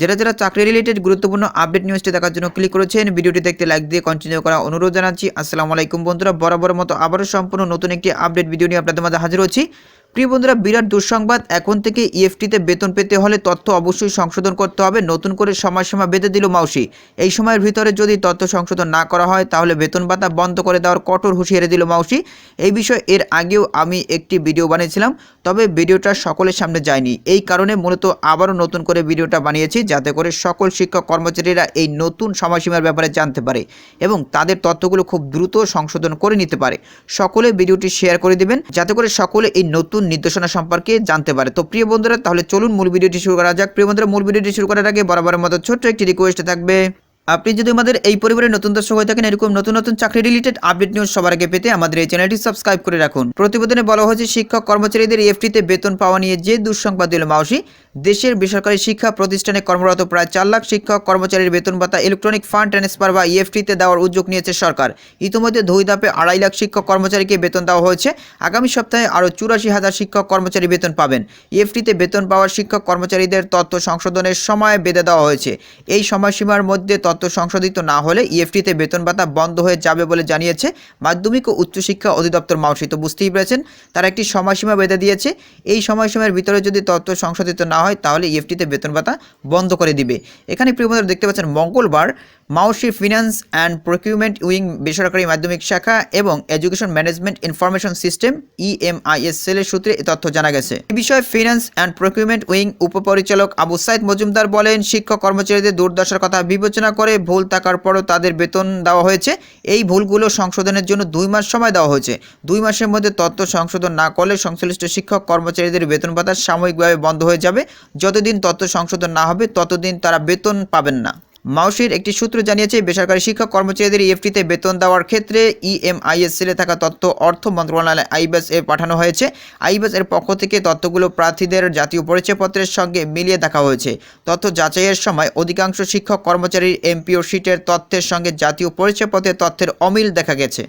যারা যারা চাকরি রিলেটেড গুরুত্বপূর্ণ আপডেট নিউজটি দেখার জন্য ক্লিক করেছেন, ভিডিওটি দেখতে লাইক দিয়ে কন্টিনিউ করা অনুরোধ জানাচ্ছি। আসসালামু আলাইকুম বন্ধুরা, বরাবর মতো আবারও সম্পূর্ণ নতুন একটি আপডেট ভিডিও নিয়ে আপনাদের মাঝে হাজির হচ্ছি। প্রিয় বন্ধুরা, বিরাট দুঃসংবাদ। এখন থেকে ইএফটিতে বেতন পেতে হলে তথ্য অবশ্যই সংশোধন করতে হবে। নতুন করে সময়সীমা বেঁধে দিল মাউসি। এই সময়ের ভিতরে যদি তথ্য সংশোধন না করা হয়, তাহলে বেতন ভাতা বন্ধ করে দেওয়ার কঠোর হুঁশিয়ারি দিল মাউসি। এই বিষয়ে এর আগেও আমি একটি ভিডিও বানিয়েছিলাম, তবে ভিডিওটা সকলের সামনে যায়নি। এই কারণে মূলত আবারও নতুন করে ভিডিওটা বানিয়েছি, যাতে করে সকল শিক্ষক কর্মচারীরা এই নতুন সময়সীমার ব্যাপারে জানতে পারে এবং তাদের তথ্যগুলো খুব দ্রুত সংশোধন করে নিতে পারে। সকলে ভিডিওটি শেয়ার করে দিবেন, যাতে করে সকলে এই নতুন নির্দেশনা সম্পর্কে জানতে পারে। তো প্রিয় বন্ধুরা, তাহলে চলুন মূল ভিডিওটি শুরু করা যাক। প্রিয় বন্ধুরা, মূল ভিডিওটি শুরু করার আগে বরাবরের মতো ছোট্ট একটি রিকোয়েস্ট থাকবে। আপনি যদি আমাদের এই পরিবারের নতুন দর্শক হয়ে থাকেন, এরকম নতুন নতুন চাকরি রিলেটেড আপডেট নিউজ সবার আগে পেতে আমাদের এই চ্যানেলটি সাবস্ক্রাইব করে রাখুন। প্রতিবেদনে বলা হয়েছে, শিক্ষক কর্মচারীদের এফটিতে বেতন পাওয়া নিয়ে যে দুঃসংবাদ দিল মাউসি, দেশের বেসরকারি শিক্ষা প্রতিষ্ঠানে কর্মরত প্রায় চার লাখ শিক্ষক কর্মচারীর বেতন ভাতা ইলেকট্রনিক ফান্ড ট্রান্সফার বা ইএফটিতে দেওয়ার উদ্যোগ নিয়েছে সরকার। ইতিমধ্যে দুই ধাপে আড়াই লাখ শিক্ষক কর্মচারীকে বেতন দেওয়া হয়েছে। আগামী সপ্তাহে আরও চুরাশি হাজার শিক্ষক কর্মচারী বেতন পাবেন। ইএফটিতে বেতন পাওয়ার শিক্ষক কর্মচারীদের তথ্য সংশোধনের সময় বেঁধে দেওয়া হয়েছে। এই সময়সীমার মধ্যে তথ্য সংশোধিত না হলে ইএফটিতে বেতন ভাতা বন্ধ হয়ে যাবে বলে জানিয়েছে মাধ্যমিক ও উচ্চশিক্ষা অধিদপ্তর মাউসি। তো বুঝতেই পেরেছেন, তারা একটি সময়সীমা বেঁধে দিয়েছে। এই সময়সীমার ভিতরে যদি তথ্য সংশোধিত না হয়, তাহলে ইএফটিতে বেতন ভাতা বন্ধ করে দিবে। এখানে প্রিয় দেখতে পাচ্ছেন, মঙ্গলবার মাউসি ফিনান্স অ্যান্ড প্রকিউরমেন্ট উইং বেসরকারি মাধ্যমিক শাখা এবং education management information system, EMIS সেলের সূত্রে এ তথ্য জানা গেছে। এ বিষয়ে ফিনান্স অ্যান্ড প্রকিউমেন্ট উইং উপপরিচালক আবু সাইদ মজুমদার বলেন, শিক্ষক কর্মচারীদের দুর্দশার কথা বিবেচনা করে ভুল থাকার পরও তাদের বেতন দেওয়া হয়েছে। এই ভুলগুলো সংশোধনের জন্য দুই মাস সময় দেওয়া হয়েছে। দুই মাসের মধ্যে তথ্য সংশোধন না করলে সংশ্লিষ্ট শিক্ষক কর্মচারীদের বেতন ভাতা সাময়িকভাবে বন্ধ হয়ে যাবে। যতদিন তথ্য সংশোধন না হবে, ততদিন তারা বেতন পাবেন না। মাউসির একটি সূত্র জানিয়েছে, বেসরকারি শিক্ষক কর্মচারীদের ইএফটিতে বেতন দেওয়ার ক্ষেত্রে ইএমআইএস সেলে থাকা তথ্য অর্থ মন্ত্রণালয় আইবাস এ পাঠানো হয়েছে। আইবাস এর পক্ষ থেকে তথ্যগুলো প্রার্থীদের জাতীয় পরিচয়পত্রের সঙ্গে মিলিয়ে দেখা হয়েছে। তথ্য যাচাইয়ের সময় অধিকাংশ শিক্ষক কর্মচারীর এমপিও শিটের তথ্যের সঙ্গে জাতীয় পরিচয়পত্রের তথ্যের অমিল দেখা গেছে।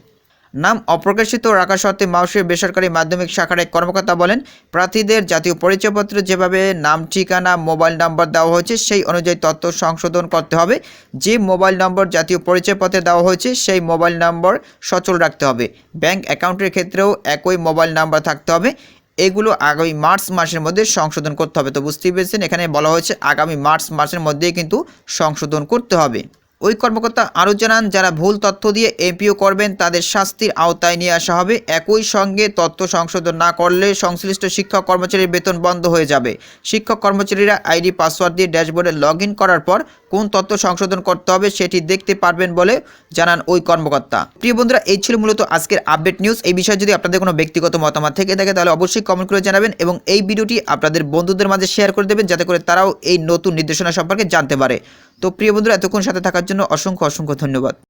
নাম অপ্রকাশিত রাখা সত্ত্বে মাউসের বেসরকারি মাধ্যমিক শাখার এক কর্মকর্তা বলেন, প্রার্থীদের জাতীয় পরিচয়পত্রে যেভাবে নাম, ঠিকানা, মোবাইল নম্বর দেওয়া হয়েছে, সেই অনুযায়ী তথ্য সংশোধন করতে হবে। যে মোবাইল নম্বর জাতীয় পরিচয়পত্রে দেওয়া হয়েছে, সেই মোবাইল নম্বর সচল রাখতে হবে। ব্যাংক অ্যাকাউন্টের ক্ষেত্রেও একই মোবাইল নাম্বার থাকতে হবে। এগুলো আগামী মার্চ মাসের মধ্যে সংশোধন করতে হবে। তো বুঝতেই পেরেছেন, এখানে বলা হয়েছে আগামী মার্চ মাসের মধ্যেই কিন্তু সংশোধন করতে হবে। ওই কর্মকর্তা আরও জানান, যারা ভুল তথ্য দিয়ে এমপিও করবেন, তাদের শাস্তির আওতায় নিয়ে আসা হবে। একই সঙ্গে তথ্য সংশোধন না করলে সংশ্লিষ্ট শিক্ষক কর্মচারীর বেতন বন্ধ হয়ে যাবে। শিক্ষক কর্মচারীরা আইডি, পাসওয়ার্ড দিয়ে ড্যাশবোর্ডে লগ করার পর কোন তথ্য সংশোধন করতে হবে সেটি দেখতে পারবেন বলে জানান ওই কর্মকর্তা। প্রিয় বন্ধুরা, এই ছিল মূলত আজকের আপডেট নিউজ। এই বিষয়ে যদি আপনাদের কোনো ব্যক্তিগত মতামত থেকে থাকে, তাহলে অবশ্যই কমেন্ট করে জানাবেন এবং এই ভিডিওটি আপনাদের বন্ধুদের মাঝে শেয়ার করে দেবেন, যাতে করে তারাও এই নতুন নির্দেশনা সম্পর্কে জানতে পারে। তো প্রিয় বন্ধুরা এতক্ষণ সাথে থাকার জন্য অসংখ্য অসংখ্য ধন্যবাদ।